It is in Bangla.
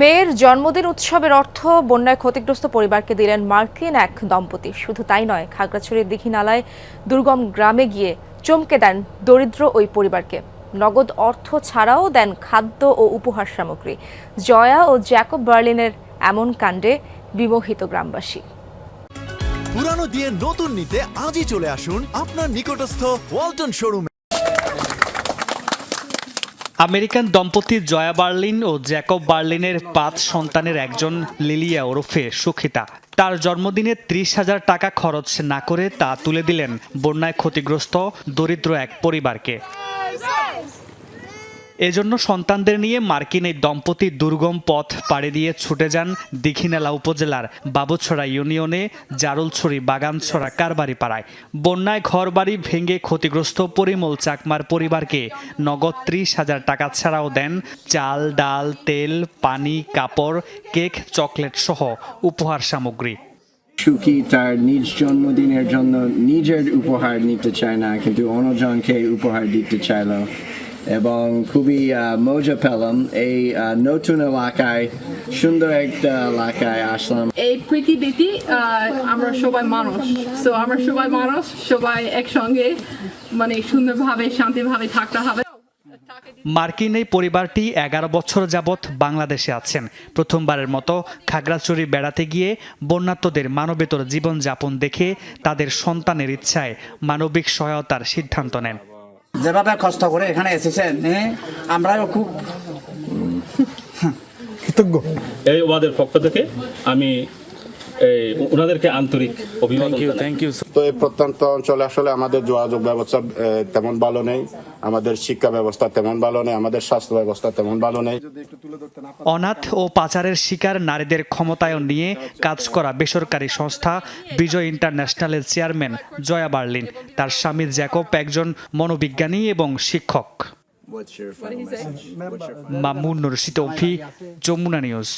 মেয়ের জন্মদিন উৎসবের অর্থ, বন্যায় ক্ষতিগ্রস্ত পরিবারকে দিলেন মার্কিন এক দম্পতি। শুধু তাই নয়, খাগড়াছড়ির দীঘিনালায় দুর্গম গ্রামে গিয়ে চমকে দেন দরিদ্র ওই পরিবারকে। নগদ অর্থ ছাড়াও দেন খাদ্য ও উপহার সামগ্রী। জয়া ও জ্যাকব বার্লিনের এমন কাণ্ডে বিমোহিত গ্রামবাসী। পুরানো দিয়ে নতুন নিতে আজই চলে আসুন আপনার নিকটস্থ ওয়ালটন শোরুমে। আমেরিকান দম্পতি জয়া বার্লিন ও জ্যাকব বার্লিনের পাঁচ সন্তানের একজন লিলিয়া ওরফে সুখিতা। তার জন্মদিনে ত্রিশ হাজার টাকা খরচ না করে তা তুলে দিলেন। বন্যায় ক্ষতিগ্রস্ত দরিদ্র এক পরিবারকে। এজন্য সন্তানদের নিয়ে মার্কিন এই দম্পতি দুর্গম পথ পাড়ি দিয়ে ছুটে যান দীঘিনালা উপজেলার বাবুছড়া ইউনিয়নে জারুলছড়ি বাগানছড়া কারবারি পাড়ায় বন্যায় ঘরবাড়ি ভেঙে ক্ষতিগ্রস্ত পরিমল চাকমার পরিবারকে নগদ ত্রিশ হাজার টাকা ছাড়াও দেন চাল, ডাল, তেল, পানি, কাপড়, কেক, চকলেট সহ উপহার সামগ্রী। সুখী তার নিজ জন্মদিনের জন্য নিজের উপহার নিতে চায় না, কিন্তু অন্যজনকে উপহার দিতে চাইল। এবং খুবই মজা পেলাম এই নতুন এলাকায় সুন্দর একটা এলাকায় আসলাম। এই পৃথিবীতে আমরা সবাই মানুষ। তো আমরা সবাই মানুষ সবাই একসঙ্গে মানে সুন্দরভাবে শান্তিভাবে থাকতে হবে। মার্কিন এই পরিবারটি এগারো বছর যাবৎ বাংলাদেশে আছেন। প্রথমবারের মতো খাগড়াছড়ি বেড়াতে গিয়ে বন্যাত্মদের মানবেতর জীবনযাপন দেখে তাদের সন্তানের ইচ্ছায় মানবিক সহায়তার সিদ্ধান্ত নেন। যেভাবে কষ্ট করে এখানে এসেছেন হ্যাঁ, আমরাও খুব কৃতজ্ঞ। এই ওয়াদের পক্ষ থেকে আমি ওনাদেরকে আন্তরিক অভিনন্দন জানাই। তো এই প্রত্যন্ত অঞ্চলে আসলে আমাদের যোগাযোগ ব্যবস্থা তেমন ভালো নেই। আমাদের শিক্ষা ব্যবস্থা তেমন ভালো নেই। আমাদের স্বাস্থ্য ব্যবস্থা তেমন ভালো নেই। অনাথ ও পাচারের শিকার নারীদের ক্ষমতায়ন নিয়ে কাজ করা বেসরকারি সংস্থা বিজয় ইন্টারন্যাশনালের চেয়ারম্যান জয়া বার্লিন। তার স্বামী জ্যাকব একজন মনোবিজ্ঞানী এবং শিক্ষক। মামুন রশিদ অফি যমুনা নিউজ।